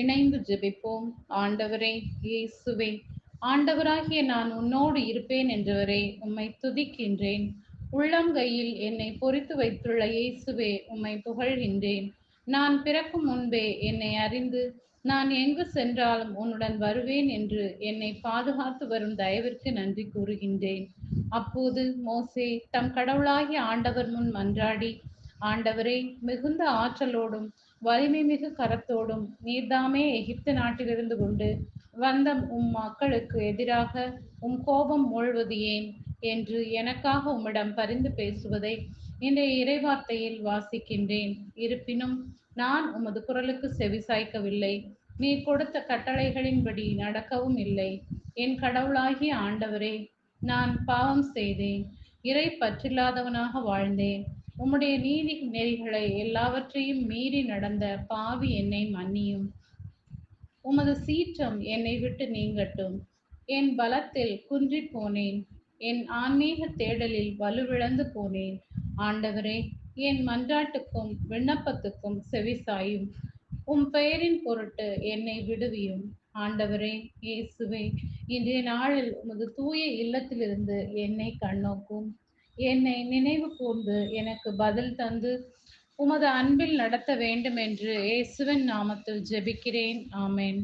இணைந்து ஜெபிப்போம். ஆண்டவரே இயேசுவே ஆண்டவராகிய நான் உன்னோடு இருப்பேன் என்றவரே உம்மை துதிக்கின்றேன். உள்ளங்கையில் என்னை பொறித்து வைத்துள்ள இயேசுவே உம்மை புகழ்கின்றேன். நான் பிறக்கும் முன்பே என்னை அறிந்து நான் எங்கு சென்றாலும் உன்னுடன் வருவேன் என்று என்னை பாதுகாத்து வரும் தயவிற்கு நன்றி கூறுகின்றேன். அப்போது மோசே தம் கடவுளாகிய ஆண்டவர் முன் மன்றாடி ஆண்டவரே மிகுந்த ஆற்றலோடும் வலிமை மிகு கரத்தோடும் நீர்தாமே எகிப்து நாட்டிலிருந்து கொண்டு வந்த உம் மக்களுக்கு எதிராக உம் கோபம் மூழ்வது ஏன் என்று எனக்காக உம்மிடம் பரிந்து பேசுவதை இன்றைய இறைவார்த்தையில் வாசிக்கின்றேன். இருப்பினும் நான் உமது குரலுக்கு செவிசாய்க்கவில்லை நீ கொடுத்த கட்டளைகளின்படி நடக்கவும் இல்லை. என் கடவுளாகிய ஆண்டவரே நான் பாவம் செய்தேன். இறை பற்றில்லாதவனாக வாழ்ந்தேன். உம்முடைய நீதி நெறிகளை எல்லாவற்றையும் மீறி நடந்த பாவி என்னை மன்னியும். உமது சீற்றம் என்னை விட்டு நீங்கட்டும். என் பலத்தில் குன்றி போனேன். என் ஆன்மீக தேடலில் வலுவிழந்து போனேன். ஆண்டவரே என் மன்றாட்டுக்கும் விண்ணப்பத்துக்கும் செவிசாயும் உம் பெயரின் பொருட்டு என்னை விடுவியும். ஆண்டவரே இயேசுவே இன்றைய நாளில் உமது தூய இல்லத்திலிருந்து என்னை கண்ணோக்கும். என்னை நினைவு கூர்ந்து எனக்கு பதில் தந்து உமது அன்பில் நடத்த வேண்டும் என்று இயேசுவின் நாமத்தில் ஜெபிக்கிறேன். ஆமேன்.